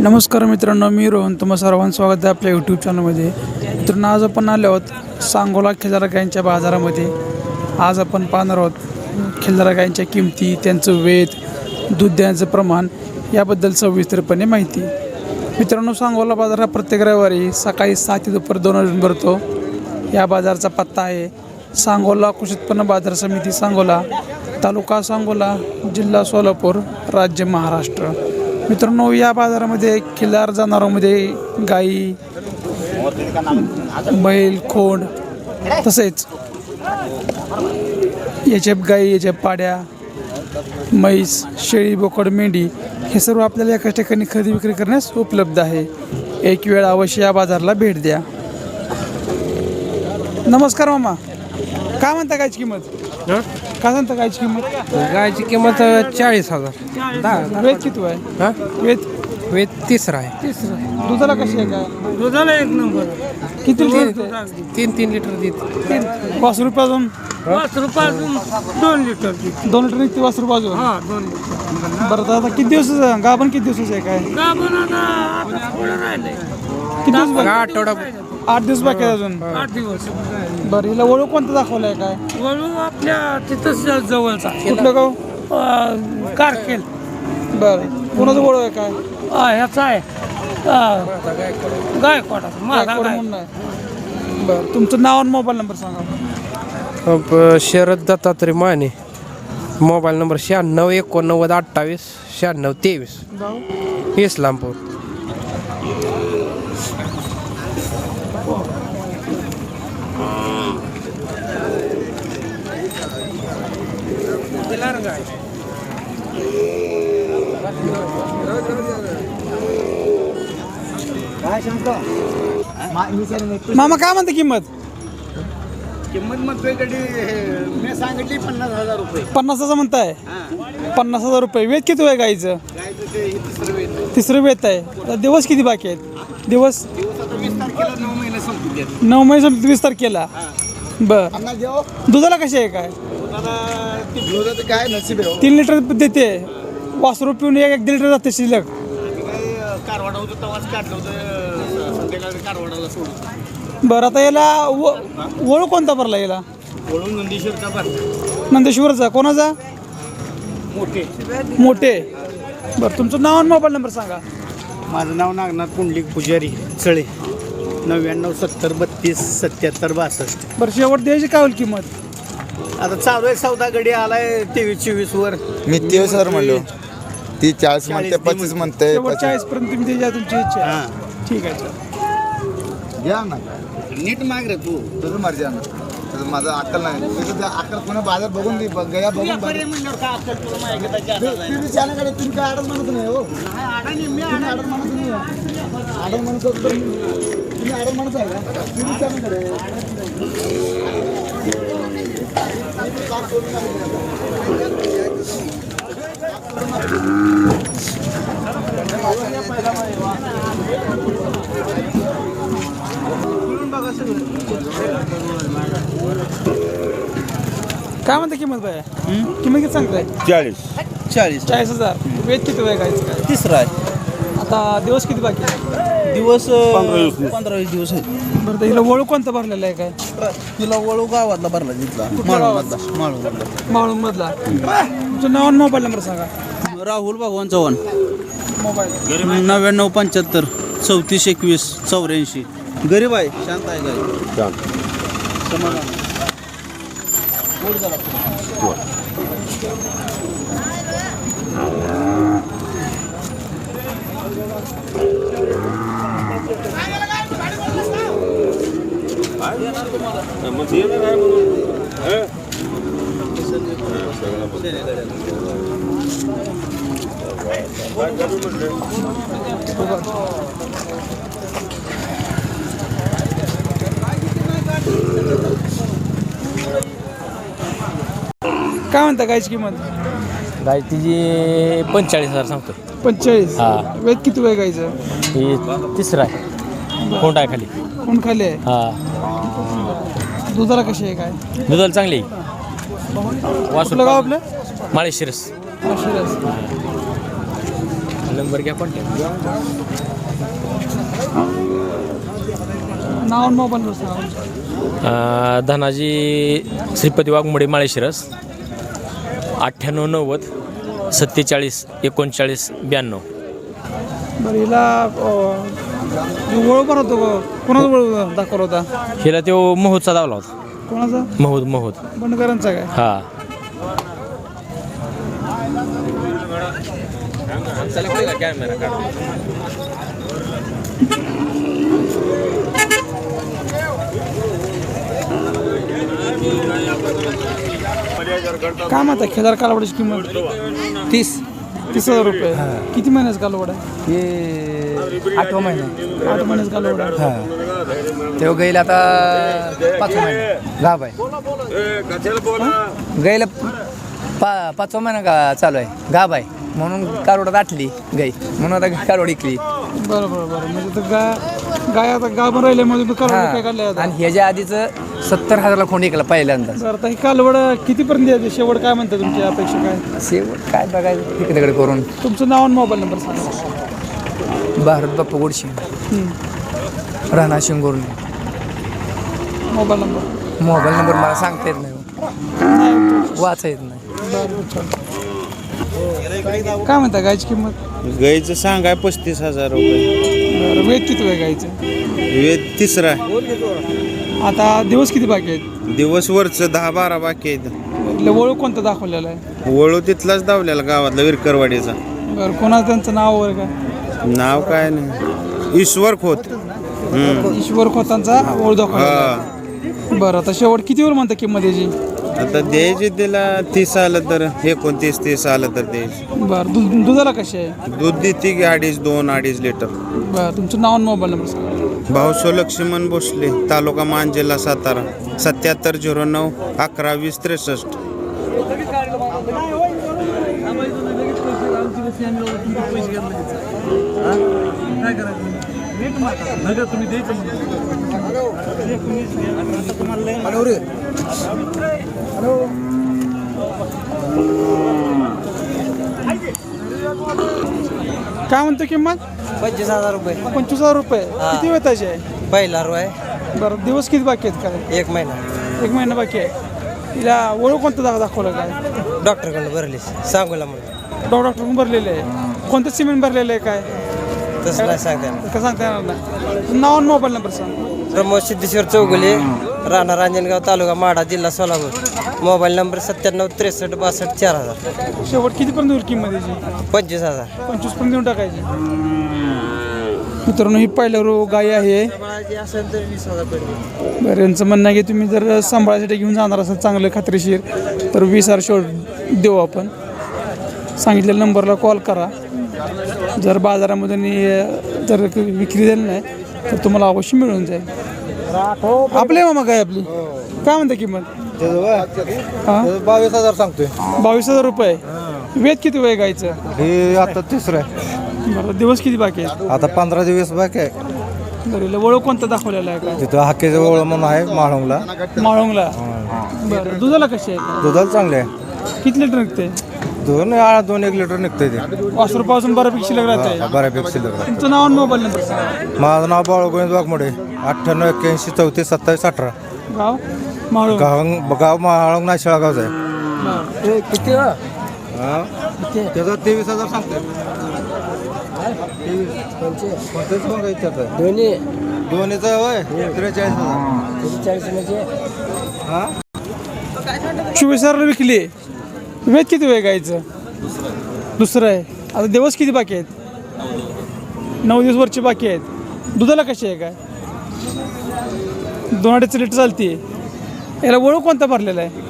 नमस्कार मित्रांनो मी रोहन. तुम्हा सर्वांचं स्वागत आहे आपल्या यूट्यूब चॅनलमध्ये मित्रांनो आज आपण आलो आहोत सांगोला खिल्लारा गायींच्या बाजारामध्ये. आज आपण पाहणार आहोत खिल्लारा गायींच्या किमती त्यांचं वेध दूध देण्याचं प्रमाण याबद्दल सविस्तरपणे माहिती. मित्रांनो सांगोला बाजार हा प्रत्येक रविवारी सकाळी सात ते दुपार दोन वाजून भरतो. या बाजारचा पत्ता आहे सांगोला कृषी उत्पन्न बाजार समिती सांगोला तालुका सांगोला जिल्हा सोलापूर राज्य महाराष्ट्र. मित्रांनो या बाजारामध्ये किल्लार जनावरांमध्ये गाई बैल खोंड तसेच याच्या गाई याच्या पाड्या म्हैस शेळी बोकड मेंढी हे सर्व आपल्याला एकाच ठिकाणी खरेदी विक्री करण्यास उपलब्ध आहे. एक वेळ अवश्य या बाजाराला भेट द्या. नमस्कार मामा. काय म्हणता गायची किंमत? काय म्हणता गायची किंमत? गायची किंमत चाळीस हजार. दहा वेद किती आहे हा? वेद? वेद तिसरा आहे. तिसरं दुधाला कशी आहे काय दुधाला एक नंबर. किती लिटर? तीन तीन लिटर देत. पाच रुपये अजून? पाच रुपयातून दोन लिटर देते. दोन लिटर निघते पाच रुपये अजून? हा दोन लिटर. बरं तर आता किती दिवसाचं गाभण किती दिवसाचं आहे काय? का पण आता आता थोडं राहिलंय. किती दिवस बाकी आठवडा आठ दिवस बाकी अजून? आठ दिवस. बरं हिला ओळख कोणतं दाखवलं आहे काय? वळू आपल्या तिथंच जवळचा. कुठलं गाव? अं, कारकेल बरं. कोणाचं ओळख आहे काय? हा, ह्याचा आहे. अं, गायकवाडाचा. माझा गायकवाड गाय म्हणून आहे. बरं तुमचं नाव आणि मोबाईल नंबर सांगा. शरद दत्तात्रय माने. मोबाईल नंबर शहाण्णव एकोणनव्वद अठ्ठावीस शहाण्णव तेवीस. गाव इस्लामपूर मामा काय म्हणते किंमत? किंमत म्हणतोय कधी मी सांगितली पन्नास हजार रुपये. पन्नासाचं म्हणताय? पन्नास हजार रुपये. वेद किती आहे गाईचं? तिसरं वेत आहे. दिवस किती बाकी आहेत? दिवस? नऊ महिने संपू देत नऊ मे संपले वीस तारखेला? बर. दुधाला कशी आहे काय? काय नशीब आहे हो. तीन लिटर देते. वासरू पिऊन एक एक दीड लिटर जाते शिल्लक. कारवाडा होतो तेव्हाच काढलं होतं. संध्याकाळी कारवाडाला सोडून. बरं आता याला व ओळख कोणता भरला याला? वळून नंदीश्वरचा कोणाचा? मोठे. मोठे. बरं तुमचं नाव आणि मोबाईल नंबर सांगा. माझं नाव नागनाथ पुंडलिक पुजारी चळे नव्याण्णव सत्तर बत्तीस सत्याहत्तर बासष्ट. बरं शेवट द्यायची काय होईल किंमत? आता चालू आहे चौदा गडी आलाय तेवीस चोवीस वर. मी तेवीस हजार म्हणलो. ती चाळीस म्हणते पच्चीस म्हणते शेवट चाळीस पर्यंत तुम्ही द्यायची आहे तुमची इच्छा आहे. हां. ठीक आहे चल. घ्या ना. नीट माग रे तू. तुझं मर्जी आहे ना. माझं अक्कल नाही. त्या अक्कल कोणा बाजार बघून दे बघ- गया बघून आहे का? तुम्ही चॅनलकडे तुम्ही काय आडत म्हणत नाही हो. तुम्ही आडत म्हणत नाही आडत म्हणत होत तर तुम्ही आडत म्हणत आहे का? तुम्ही चॅनलकडे. काय म्हणता किंमत बाय? किंमत किती सांगताय? चाळीस. चाळीस. चाळीस हजार. वेद किती वेळ काय? तिसरा आहे. आता दिवस किती बाकी आहे? दिवस पंधरा वीस दिवस. आहेत. बरं तर हिला ओळख कोणता भरलेला आहे काय? तुला वळू गावातला भरला तिथला. कुठल्या माळूमधला माळूमधला माळून मधला. तुमचं नाव आणि मोबाईल नंबर सांगा. राहुल भगवान चव्हाण. मोबाईल. नव्याण्णव पंच्याहत्तर चौतीस एकवीस चौऱ्याऐंशी. गरीब आहे शांत आहे काय समाधान गोड झाला. काय म्हणता गायची किंमत? गाय तिची पंचेचाळीस हजार सांगतो. पंचेचाळीस? हा. वेद किती वेळ गायचं? ही तिसरा आहे. कोंडा आहे खाली. कोण खाली आहे? हा. दुधाला कशी आहे काय दुधाला चांगली कुठलं गाव आपलं? माळेशिरस. शिरस नंबर घ्या कॉन्टॅक्ट नाव आणि मोबाईल नंबर सांगा. धनाजी श्रीपती वाघमोडे माळेशिरस. अठ्ठ्याण्णव नव्वद सत्तेचाळीस एकोणचाळीस ब्याण्णव. बरं हिला पण होतो? कोणाचा वळू दाखवला होता? हिला तो महोदचा लावला होता. कोणाचा? महोद महोद. बंडकरांचा काय? हा. काय म्हणता खेदार कालवडाची किंमत. तीस. तीस हजार रुपये. किती महिन्याचं कालवड? आहे हे आठवा महिना. आठ महिन्याचं कालवड. आहे हां. तेव्हा गैल आता पाचवा महिना. गाभ आहे गैला पा पाचवा महिना का चालू आहे? गाभ आहे म्हणून कारोडात आटली गाई म्हणून आता कारोड इकली. बरं बरं बरं. म्हणजे तर गाय गाय आता गाभण कालवड काय आणि ह्याच्या आधीचं सत्तर हजारला खोंड इकला पहिल्यांदा बरं आता ही कालवड कितीपर्यंत द्यायची शेवट काय म्हणता तुमची अपेक्षा काय? शेवट काय बघायचं? तिकडे करून. तुमचं नाव आणि मोबाईल नंबर सांगा. भारत बाप्पा गोडशी. राणा शिंगोरने मोबाईल नंबर. मोबाईल नंबर मला सांगता येत नाही वाचा येत नाही. काय म्हणता गायची किंमत? गाईचं सांगाय पस्तीस हजार रुपये. बरं वेद किती आहे गायचं? वेद तिसरा. आता दिवस किती बाकी आहेत? दिवस वरचं दहा बारा बाकी आहेत. बरं, वळू कोणतं दाखवलेलं आहे? वळू तिथलाच धावलेला गावातला विरकरवाडीचा. बरं कोणाचं त्यांचं नाव वगैरे काय? नाव काय नाही. ईश्वर खोत. ईश्वर खोतांचा ओळख दाखवला हा. बरं आता शेवट कितीवर म्हणता किंमत याची? आता द्यायची तिला तीस आलं तर एकोणतीस तीस आलं तर द्यायची. बरं दूध दुधाला कशी आहे? दूध देते की अडीच दोन अडीच लिटर. बरं तुमचं नाव आणि मोबाईल नंबर सांगा. भाऊसो लक्ष्मण भोसले तालुका मान जिल्हा सातारा सत्याहत्तर झिरो नऊ अकरा वीस त्रेसष्ट. काय म्हणतो किंमत? पंचवीस हजार रुपये. पंचवीस हजार रुपये. किती वेळ त्याची आहे पहिला आहे. बरं दिवस किती बाकी आहेत काय? एक महिना. एक महिना बाकी आहे. तिला ओळख कोणतं दाखव दाखवलं काय? डॉक्टरकडून भरली. सांगूला म्हणून. डॉ डॉक्टरकडून भरलेलं आहे. कोणतं सिमेंट भरलेलं आहे काय? तसं नाही सांगता येणार. का सांगता येणार नाही. नाव आणि मोबाईल नंबर सांग. प्रमोद सिद्धेश्वर चौगुले राहणार रांजणगाव तालुका माडा जिल्हा सोलापूर. मोबाईल नंबर सत्त्याण्णव त्रेसष्ट बासष्ट चार हजार. शेवट कितीपर्यंत होईल किंमत याची? पंचवीस हजार. पंचवीसपर्यंत देऊन टाकायची. मित्रांनो ही पहिल्या रो गाय आहे. असेल तर वीस हजार बरं यांचं म्हणणं आहे की तुम्ही जर सांभाळायसाठी घेऊन जाणार असाल चांगलं खात्रीशीर तर वीस हजार शोध देऊ आपण. सांगितलेल्या नंबरला कॉल करा. जर बाजारामध्ये नी- जर विक्री झाली नाही तर तुम्हाला अवश्य मिळून जाईल. आपले मामा काय आपली? काय म्हणता किंमत? हां? बावीस हजार सांगतोय बावीस हजार रुपये. वेद किती वय गायचं हे आता तिसरं आहे. बरं दिवस किती बाकी आहेत? आता पंधरा दिवस बाकी आहे. ओळख कोणता दाखवलेला आहे काय? तिथं हाकेचं ओळ म्हणून आहे माळुंगला. माळोंगला. बरं दुधाला कशी आहे? दुधाला चांगले आहे. किती लिटर निघते दोन आ- दोन एक लिटर निघतंय ते. वासरूपासून बऱ्यापैकी शिल्लक राहते बऱ्यापैकी शिल्लक तुमचं नाव आणि मोबाईल नंबर माझं नाव बाळ गोविंद वाघमोडे अठ्ठ्याण्णव एक्क्याऐंशी चौतीस सत्तावीस अठरा. गाव? माळो गाव गाव माळंग नाशिळा गावचा आहे. किती हा? त्याचा तेवीस हजार सांगतोय. तेवीस. कोणतेच मग त्याचं? दोन्ही. दोन्हीचं होय? त्रेचाळीस हजार. चाळीस म्हणजे? हा? चोवीस हजारला विकली. वेद किती वेळ गायचं? दुसरं आहे. आता दिवस किती बाकी आहेत? नऊ दिवस वरचे बाकी आहेत. दुधाला कशी आहे काय दोन अडीच लिटर चालते याला वळू कोणता भरलेला आहे?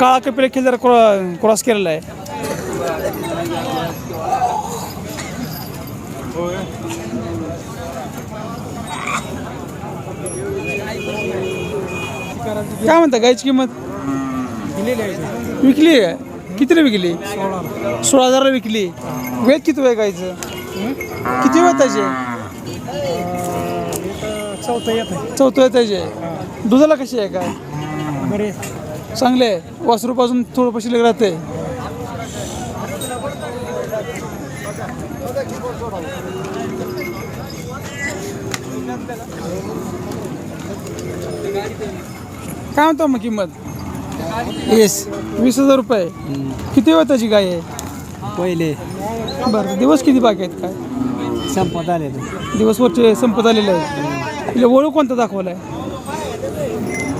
काळा कपिला खेळ जरा क्रॉ क्रॉस केलेला आहे. काय म्हणता गायची किंमत? विकली आहे? कितीला विकली? सोळा हजारला विकली. वेद किती वेळ गायचं किती वेळ त्याचे? चौथं येत चौथं येत त्याचे दुधाला कशी आहे काय? चांगले आहे. वासरूपासून थोडं शिल्लक राहते. काय म्हणतो मग किंमत? येस वीस हजार रुपये. किती वेळ त्याची गाय आहे? पहिले. बरं दिवस किती बाकी आहेत काय? संपत आले दिवस वरचे संपत आलेले आहेत. तिला ओळख कोणता दाखवला आहे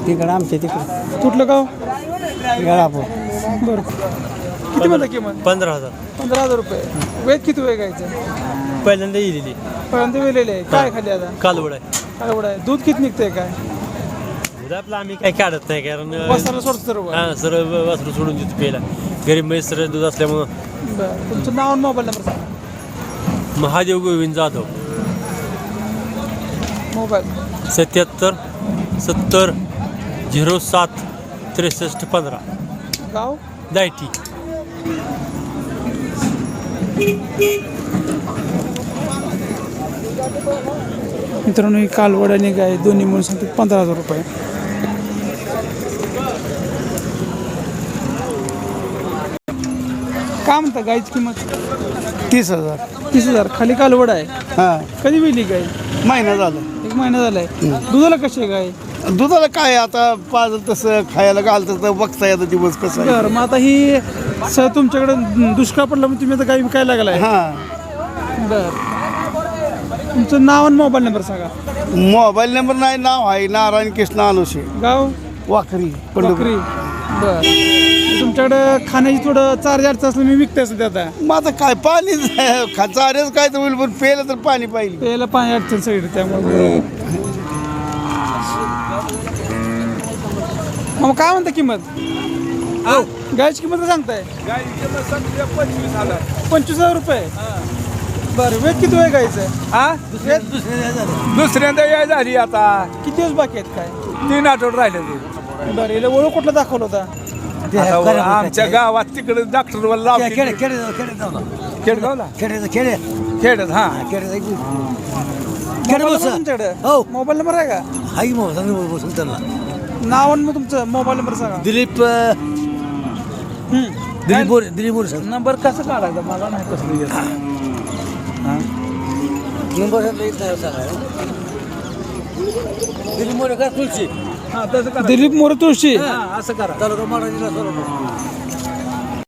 तिकडं आमच्या तिकडं. कुठलं गाव? गळापूर. बरं. किती म्हणता किंमत? पंधरा हजार. पंधरा हजार रुपये. वेद किती वेळ गायचं? पहिल्यांदा येलेली. पहिल्यांदा वेलेले आहे. काय खाली आता? कालवड आहे. काय एवढं आहे. दूध किती निघतंय काय? उद्या आपलं आम्ही काही काढत नाही कारण बसायला सोडतं सर्व. हा सरळ वासरू सोडून देतो पहिला गरीबमध्ये सरळ दूध असल्यामुळं. बरं तुमचं नाव आणि मोबाईल नंबर सांगा. महादेव गोविंद जाधव. मोबाईल. सत्याहत्तर सत्तर झिरो सात त्रेसष्ट पंधरा. गाव? दायटी. मित्रांनो ही कालवड आणि गाय दोन्ही मिळून सांगतात पंधरा हजार रुपये. काय म्हणता गायची किंमत? तीस हजार. तीस हजार. खाली कालवड आहे. हां. कधी वेली गाय महिना झाला. एक महिना झालाय. दुधाला कशी आहे गाय दुधाला काय आता पाजल तसं खायला घालतं तर बघता येतं दिवस कसं आहे. मग आता ही सर तुमच्याकडे दुष्काळ पडला मग तुम्ही आता गाय विकायला लागलाय. हां. बरं. तुमचं नाव आणि मोबाईल नंबर सांगा. मोबाईल नंबर नाही नाव आहे नारायण कृष्ण अनुषे गाव? वाखरी पंढरपूर. बकरी बर. तुमच्याकडं खाण्याची थोडं चार्ज अडचण असलं मी विकते सध्या आता. मग आता काय पाणी चारेच काय तर होईल पण प्यायला तर पाणी पाहिजे. प्यायला पाणी अडचण सगळी त्यामुळे. मग काय म्हणता किंमत? गायची किंमत काय सांगताय? पंचवीस हजार. रुपये? बरं वेट किती वेळ गायचं हा? दुसऱ्यांदा याय झाली आता. किती दिवस बाकी आहेत काय? तीन आठवडे राहिले ते. बरं याला ओळख कुठला दाखवलं होता? आता आमच्या गावात तिकडे डॉक्टर लावले खेडगावला खेडत हा. मोबाईल नंबर तुमच्याकडे? हो. मोबाईल नंबर आहे का? हाई मग सांग त्यांना. नाव आणि मग तुमचं मोबाईल नंबर सांगा. दिलीप हम्म. दिलीप बोर दिलीप बोर सांग नंबर कसं काढायचा? मला नाही कसं नंबर दिलीप मोरे का तुळशी दिलीप मोरे तुळशी असं करा. तालुका माडा जिल्हा सोलापूर